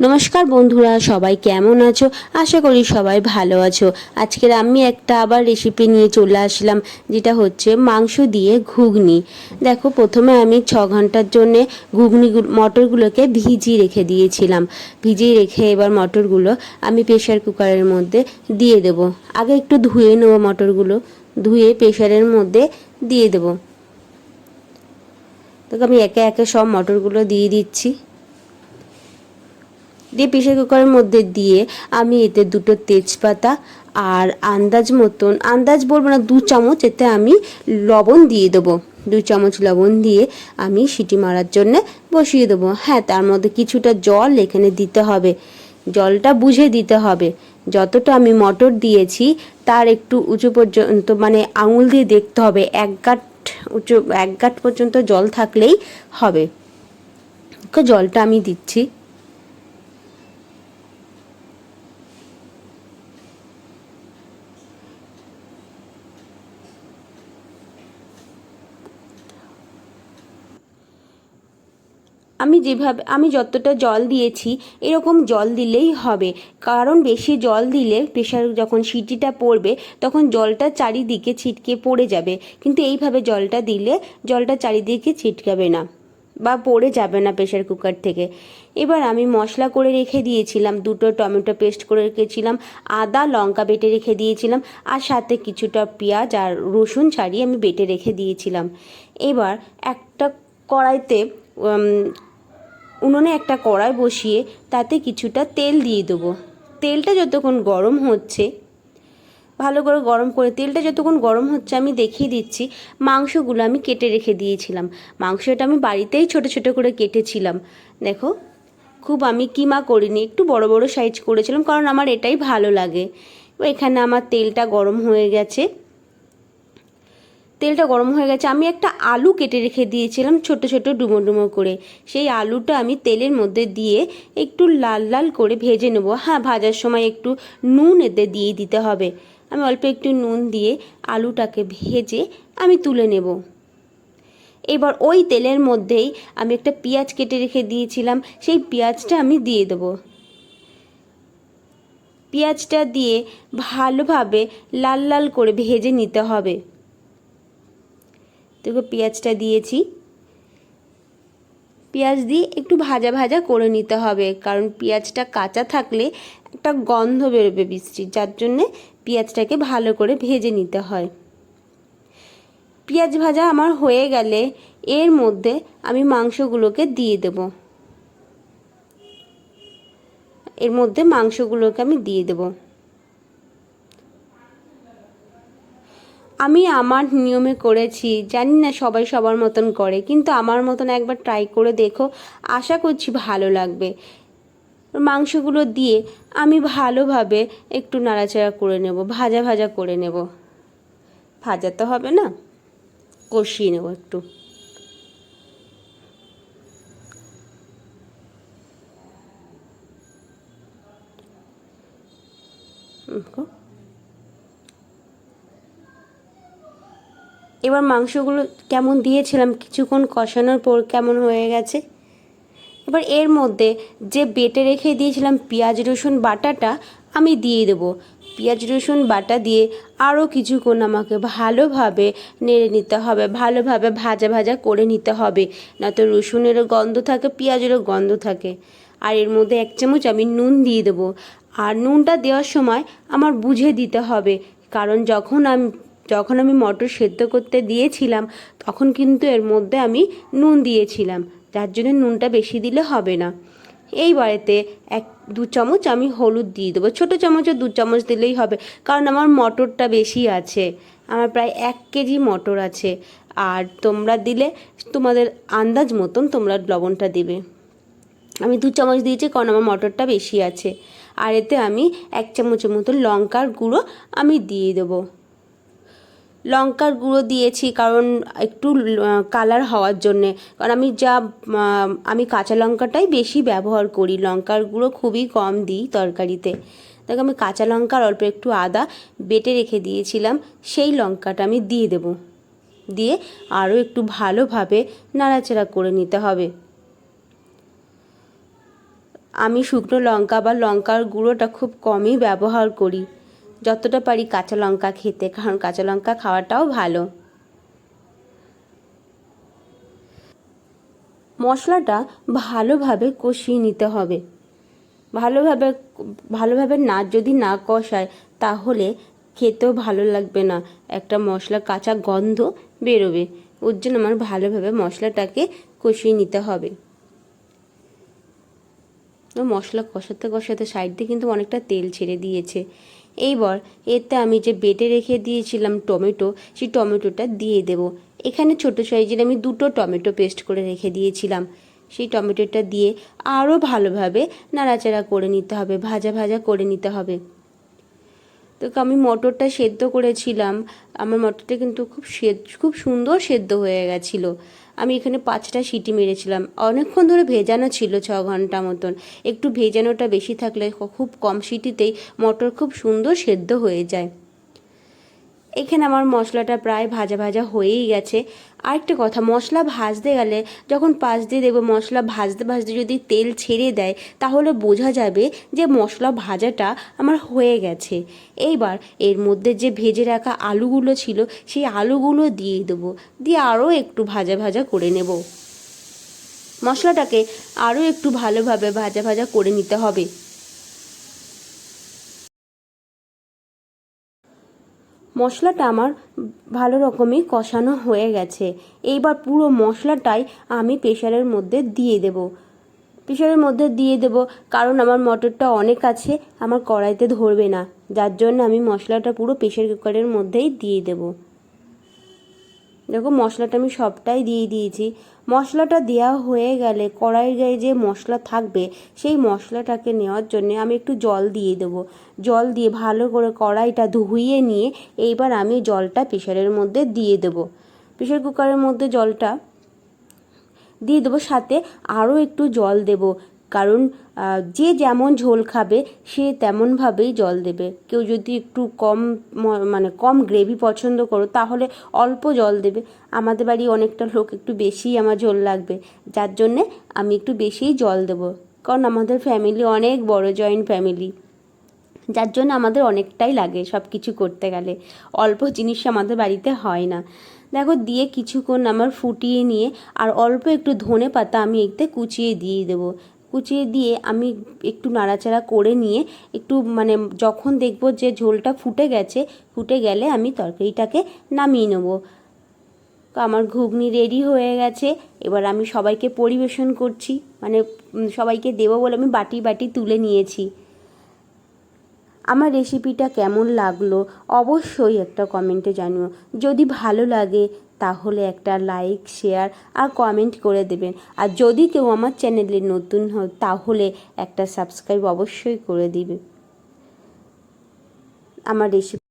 নমস্কার বন্ধুরা, সবাই কেমন আছো? আশা করি সবাই ভালো আছো। আজকের আমি একটা আবার রেসিপি নিয়ে চলে আসলাম, যেটা হচ্ছে মাংস দিয়ে ঘুগনি। দেখো, প্রথমে আমি ছ ঘণ্টার জন্যে ঘুগনি মটরগুলোকে ভিজিয়ে রেখে দিয়েছিলাম। ভিজিয়ে রেখে এবার মটরগুলো আমি প্রেশার কুকারের মধ্যে দিয়ে দেব। আগে একটু ধুয়ে নেব মটরগুলো, ধুয়ে প্রেশারের মধ্যে দিয়ে দেব। দেখো, আমি একে একে সব মটরগুলো দিয়ে দিচ্ছি। দিয়ে প্রেশার কুকারের মধ্যে দিয়ে আমি এতে দুটো তেজপাতা আর আন্দাজ মতন, আন্দাজ বলব না, দু চামচ এতে আমি লবণ দিয়ে দেবো। দু চামচ লবণ দিয়ে আমি সিটি মারার জন্যে বসিয়ে দেবো। হ্যাঁ তার মধ্যে কিছুটা জল এখানে দিতে হবে। জলটা বুঝে দিতে হবে। যতটা আমি মটর দিয়েছি, তার একটু উঁচু পর্যন্ত মানে আঙুল দিয়ে দেখতে হবে। এক গাঁট উঁচু, এক গাঁট পর্যন্ত জল থাকলেই হবে। জলটা আমি দিচ্ছি। আমি যেভাবে, আমি যতটা জল দিয়েছি, এরকম জল দিলেই হবে। কারণ বেশি জল দিলে প্রেশার যখন সিটিটা পড়বে, তখন জলটা চারিদিকে ছিটকে পড়ে যাবে। কিন্তু এইভাবে জলটা দিলে জলটা চারিদিকে ছিটকাবে না বা পড়ে যাবে না প্রেশার কুকার থেকে। এবার আমি মশলা করে রেখে দিয়েছিলাম, দুটো টমেটো পেস্ট করে রেখেছিলাম, আদা লঙ্কা বেটে রেখে দিয়েছিলাম, আর সাথে কিছুটা পেঁয়াজ আর রসুন ছাড়িয়ে আমি বেটে রেখে দিয়েছিলাম। এবার একটা কড়াইতে উনুনে একটা কড়াই বসিয়ে তাতে কিছুটা তেল দিয়ে দেবো। তেলটা যতক্ষণ গরম হচ্ছে, ভালো করে গরম করে, তেলটা যতক্ষণ গরম হচ্ছে আমি দেখিয়ে দিচ্ছি, মাংসগুলো আমি কেটে রেখে দিয়েছিলাম। মাংসটা আমি বাড়িতেই ছোট ছোট করে কেটেছিলাম। দেখো, খুব আমি কিমা করিনি, একটু বড় বড় সাইজ করেছিলাম, কারণ আমার এটাই ভালো লাগে। এখানে আমার তেলটা গরম হয়ে গেছে। তেলটা গরম হয়ে গেছে, আমি একটা আলু কেটে রেখে দিয়েছিলাম ছোট ছোট ডুমো ডুমো করে। সেই আলুটা আমি তেলের মধ্যে দিয়ে একটু লাল লাল করে ভেজে নেব। হ্যাঁ ভাজার সময় একটু নুন এতে দিয়ে দিতে হবে। আমি অল্প একটু নুন দিয়ে আলুটাকে ভেজে আমি তুলে নেব। এবার ওই তেলের মধ্যেই আমি একটা পেঁয়াজ কেটে রেখে দিয়েছিলাম, সেই পেঁয়াজটা আমি দিয়ে দেবো। পেঁয়াজটা দিয়ে ভালোভাবে লাল লাল করে ভেজে নিতে হবে। দেখো পেঁয়াজটা দিয়েছি। পেঁয়াজ দিয়ে একটু ভাজা ভাজা করে নিতে হবে, কারণ পেঁয়াজটা কাঁচা থাকলে একটা গন্ধ বেরোবে বৃষ্টির যার জন্যে পেঁয়াজটাকে ভালো করে ভেজে নিতে হয়। পেঁয়াজ ভাজা আমার হয়ে গেলে এর মধ্যে আমি মাংসগুলোকে দিয়ে দেব। এর মধ্যে মাংসগুলোকে আমি দিয়ে দেবো। আমি আমার নিয়মে করেছি, জানি না সবাই সবার মতন করে, কিন্তু আমার মতন একবার ট্রাই করে দেখো, আশা করছি ভালো লাগবে। মাংসগুলো দিয়ে আমি ভালোভাবে একটু নাড়াচাড়া করে নেব, ভাজা ভাজা করে নেব। ভাজা তো হবে না, কষিয়ে নেব একটু। এবার মাংসগুলো কেমন দিয়েছিলাম, কিছুক্ষণ কষানোর পর কেমন হয়ে গেছে? এবার এর মধ্যে যে বেটে রেখে দিয়েছিলাম পেঁয়াজ, রসুন বাটাটা আমি দিয়ে দেবো। পেঁয়াজ, রসুন বাটা দিয়ে আরও কিছুক্ষণ আমাকে ভালোভাবে নেড়ে নিতে হবে, ভালোভাবে ভাজা ভাজা করে নিতে হবে। না তো রসুনেরও গন্ধ থাকে, পেঁয়াজেরও গন্ধ থাকে। আর এর মধ্যে এক চামচ আমি নুন দিয়ে দেবো। আর নুনটা দেওয়ার সময় আমার বুঝে দিতে হবে, কারণ যখন আমি যখন আমি মটর সেদ্ধ করতে দিয়েছিলাম, তখন কিন্তু এর মধ্যে আমি নুন দিয়েছিলাম। যার জন্য নুনটা বেশি দিলে হবে না। এই বাড়িতে এক, দু চামচ আমি হলুদ দিয়ে দেবো। ছোটো চামচও দু চামচ দিলেই হবে, কারণ আমার মটরটা বেশি আছে। আমার প্রায় এক কেজি মটর আছে। আর তোমরা দিলে, তোমাদের আন্দাজ মতন তোমরা লবণটা দেবে। আমি দু চামচ দিয়েছি, কারণ আমার মটরটা বেশি আছে। আর এতে আমি এক চামচের মতো লঙ্কার গুঁড়ো আমি দিয়ে দেবো। লঙ্কার গুঁড়ো দিয়েছি কারণ একটু কালার হওয়ার জন্যে। কারণ আমি যা আমি কাঁচা লঙ্কাটাই বেশি ব্যবহার করি। লঙ্কার গুঁড়ো খুবই কম দিই তরকারিতে। দেখো, আমি কাঁচা লঙ্কার অল্প একটু আদা বেটে রেখে দিয়েছিলাম। সেই লঙ্কাটা আমি দিয়ে দেব। দিয়ে আরও একটু ভালোভাবে নাড়াচাড়া করে নিতে হবে। আমি শুকনো লঙ্কা বা লঙ্কার গুঁড়োটা খুব কমই ব্যবহার করি। যতটা পারি কাঁচা লঙ্কা খেতে, কারণ কাঁচা লঙ্কা খাওয়াটাও ভালো। মশলাটা ভালোভাবে কষিয়ে নিতে হবে। ভালোভাবে ভালোভাবে না, যদি না কষায়, তাহলে খেতেও ভালো লাগবে না। একটা মশলা কাঁচা গন্ধ বেরোবে। ওর জন্য আমার ভালোভাবে মশলাটাকে কষিয়ে নিতে হবে। মশলা কষাতে কষাতে সাইড দিয়ে কিন্তু অনেকটা তেল ছেড়ে দিয়েছে। এইবার এতে আমি যে বেটে রেখে দিয়েছিলাম টমেটো, সেই টমেটোটা দিয়ে দেব। এখানে ছোটো সাইজের আমি দুটো টমেটো পেস্ট করে রেখে দিয়েছিলাম। সেই টমেটোটা দিয়ে আরও ভালোভাবে নাড়াচাড়া করে নিতে হবে, ভাজা ভাজা করে নিতে হবে। তো আমি মটরটা সেদ্ধ করেছিলাম। আমার মটরটা কিন্তু খুব খুব সুন্দর সেদ্ধ হয়ে গেছিল। আমি এখানে পাঁচটা সিটি মেরেছিলাম। অনেকক্ষণ ধরে ভেজানো ছিল ছ ঘণ্টা মতন। একটু ভেজানোটা বেশি থাকলে খুব কম সিটিতেই মটর খুব সুন্দর সেদ্ধ হয়ে যায়। এখানে আমার মশলাটা প্রায় ভাজা ভাজা হয়েই গেছে। আরেকটা কথা, মশলা ভাজতে গেলে যখন পাশ দিয়ে দেবো, মশলা ভাজতে ভাজতে যদি তেল ছেড়ে দেয়, তাহলে বোঝা যাবে যে মশলা ভাজাটা আমার হয়ে গেছে। এইবার এর মধ্যে যে ভেজে রাখা আলুগুলো ছিল, সেই আলুগুলো দিয়ে দেবো। দিয়ে আরও একটু ভাজা ভাজা করে নেব। মশলাটাকে আরও একটু ভালোভাবে ভাজা ভাজা করে নিতে হবে। মশলাটা আমার ভালো রকমই কষানো হয়ে গেছে। এইবার পুরো মশলাটাই আমি প্রেশারের মধ্যে দিয়ে দেব। প্রেশারের মধ্যে দিয়ে দেব কারণ আমার মটরটা অনেক আছে, আমার কড়াইতে ধরবে না। যার জন্য আমি মশলাটা পুরো প্রেশার কুকারের মধ্যেই দিয়ে দেবো। দেখো, মশলাটা আমি সবটাই দিয়ে দিয়েছি। মশলাটা দেওয়া হয়ে গেলে কড়াইয়ের গায়ে যে মশলা থাকবে, সেই মশলাটাকে নেওয়ার জন্য আমি একটু জল দিয়ে দেবো। জল দিয়ে ভালো করে কড়াইটা ধুইয়ে নিয়ে এইবার আমি জলটা প্রেশারের মধ্যে দিয়ে দেবো। প্রেশার কুকারের মধ্যে জলটা দিয়ে দেবো, সাথে আরও একটু জল দেবো। কারণ যে যেমন ঝোল খাবে, সে তেমনভাবেই জল দেবে। কেউ যদি একটু কম মানে কম গ্রেভি পছন্দ করো, তাহলে অল্প জল দেবে। আমাদের বাড়ি অনেকটা লোক একটু বেশিই আমার ঝোল লাগবে। যার জন্যে আমি একটু বেশিই জল দেবো। কারণ আমাদের ফ্যামিলি অনেক বড় জয়েন্ট ফ্যামিলি যার জন্য আমাদের অনেকটাই লাগে সব কিছু করতে গেলে। অল্প জিনিস আমাদের বাড়িতে হয় না। দেখো, দিয়ে কিছুক্ষণ আমার ফুটিয়ে নিয়ে আর অল্প একটু ধনে পাতা আমি এতে কুচিয়ে দিয়ে দেবো। কুচিয়ে দিয়ে আমি একটু নাড়াচাড়া করে নিয়ে একটু মানে যখন দেখব যে ঝোলটা ফুটে গেছে, ফুটে গেলে আমি তরকারিটাকে নামিয়ে নেব। আমার ঘুগনি রেডি হয়ে গেছে। এবার আমি সবাইকে পরিবেশন করছি। মানে সবাইকে দেবো বলে আমি বাটি বাটি তুলে নিয়েছি। আমার রেসিপিটা কেমন লাগল অবশ্যই একটা কমেন্টে জানিও। যদি ভালো লাগে তাহলে একটা লাইক শেয়ার আর কমেন্ট করে দেবেন। আর যদি কেউ আমার চ্যানেলে নতুন হয় তাহলে একটা সাবস্ক্রাইব অবশ্যই করে দিবে। আমার রেসিপি